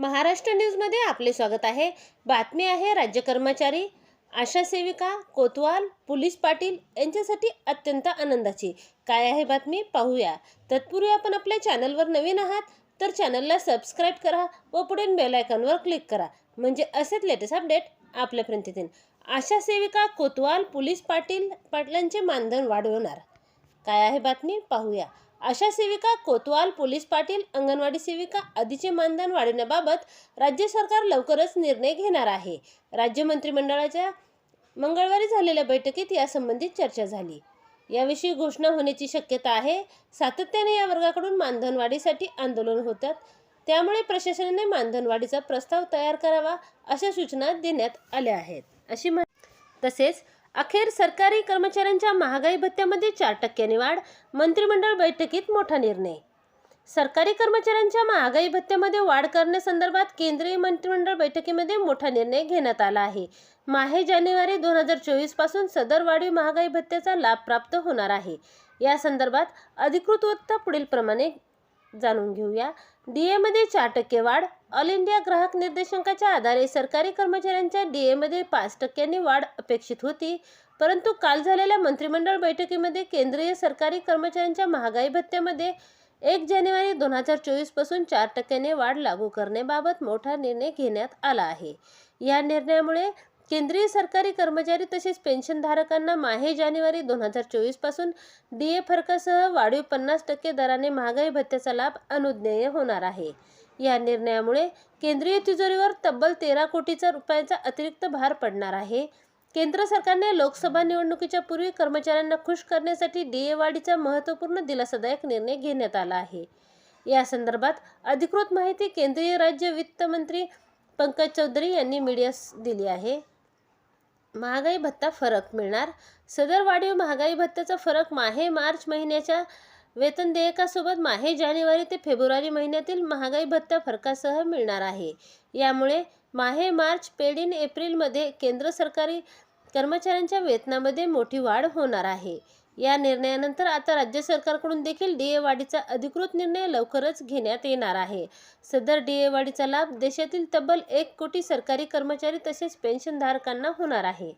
महाराष्ट्र न्यूजमध्ये आपले स्वागत आहे. बातमी आहे राज्य कर्मचारी आशा सेविका कोतवाल पोलीस पाटील यांच्यासाठी अत्यंत आनंदाची. काय आहे बातमी? पाहूया. तत्पूर्वी आपण आपल्या चॅनलवर नवीन आहात तर चॅनलला सबस्क्राईब करा व पुढे बेलायकॉनवर क्लिक करा. म्हणजे असेच लेटेस्ट अपडेट आपल्यापर्यंत येतील. आशा सेविका कोतवाल पोलीस पाटील पाटलांचे मानधन वाढवणार. काय आहे बातमी? पाहूया. आशा सेविका कोतवाल पोलीस पाटील अंगणवाडी सेविका आदीचे मानधन वाढवण्याबाबत राज्य सरकार लवकरच निर्णय घेणार आहे. राज्य मंत्रिमंडळाच्या मंगळवारी झालेल्या बैठकीत यासंबंधित चर्चा झाली. याविषयी घोषणा होण्याची शक्यता आहे. सातत्याने या वर्गाकडून मानधनवाढीसाठी आंदोलन होतात. त्यामुळे प्रशासनाने मानधनवाढीचा प्रस्ताव तयार करावा अशा सूचना देण्यात आल्या आहेत. अशी तसेच अखेर सरकारी कर्मचाऱ्यांच्या महागाई भत्त्यामध्ये चार टक्क्यांनी वाढ मंत्रिमंडळ बैठकीत मोठा निर्णय. सरकारी कर्मचाऱ्यांच्या महागाई भत्त्यामध्ये वाढ करण्यासंदर्भात केंद्रीय मंत्रिमंडळ बैठकीमध्ये मोठा निर्णय घेण्यात आला आहे. माहे जानेवारी दोन हजार चोवीसपासून सदर वाढीव महागाई भत्त्याचा लाभ प्राप्त होणार आहे. या संदर्भात अधिकृत वृत्त पुढील प्रमाणे जाणून घेऊया. डीएमध्ये चार टक्के वाढ ऑल इंडिया ग्राहक निर्देशांकाच्या आधारे सरकारी कर्मचाऱ्यांच्या डीएमध्ये पाच टक्क्यांनी वाढ अपेक्षित होती. परंतु काल झालेल्या मंत्रिमंडळ बैठकीमध्ये केंद्रीय सरकारी कर्मचाऱ्यांच्या महागाई भत्त्यामध्ये एक जानेवारी दोन हजार चोवीसपासून चार टक्क्याने वाढ लागू करण्याबाबत मोठा निर्णय घेण्यात आला आहे. या निर्णयामुळे केंद्रीय सरकारी कर्मचारी तसेच पेन्शनधारकांना माहे जानेवारी दोन हजार चोवीसपासून डी ए फरकासह वाढीव पन्नास टक्के दराने महागाई भत्त्याचा लाभ अनुज्ञेय होणार आहे. या निर्णयामुळे केंद्रीय तिजोरीवर तब्बल तेरा कोटीचा रुपयांचा अतिरिक्त भार पडणार आहे. केंद्र सरकारने लोकसभा निवडणुकीच्या पूर्वी कर्मचाऱ्यांना खुश करण्यासाठी डी ए वाढीचा महत्त्वपूर्ण दिलासादायक निर्णय घेण्यात आला आहे. या संदर्भात अधिकृत माहिती केंद्रीय राज्य वित्त मंत्री पंकज चौधरी यांनी मीडियास दिली आहे. महागाई भत्ता फरक मिळणार? सदर वाढीव महागाई भत्त्याचा फरक माहे मार्च महिन्याच्या वेतन देयकासोबत माहे जानेवारी ते फेब्रुवारी महिन्यातील महागाई भत्ता फरकासह मिळणार आहे. यामुळे माहे मार्च पेड इन एप्रिलमध्ये केंद्र सरकारी कर्मचाऱ्यांच्या वेतनामध्ये मोठी वाढ होणार आहे. या निर्णयानंतर आता राज्य सरकारकडून देखील डी ए वाढीचा अधिकृत निर्णय लवकरच घेण्यात येणार आहे. सदर डी ए वाढीचा लाभ देशातील तब्बल एक कोटी सरकारी कर्मचारी तसेच पेन्शनधारकांना होणार आहे.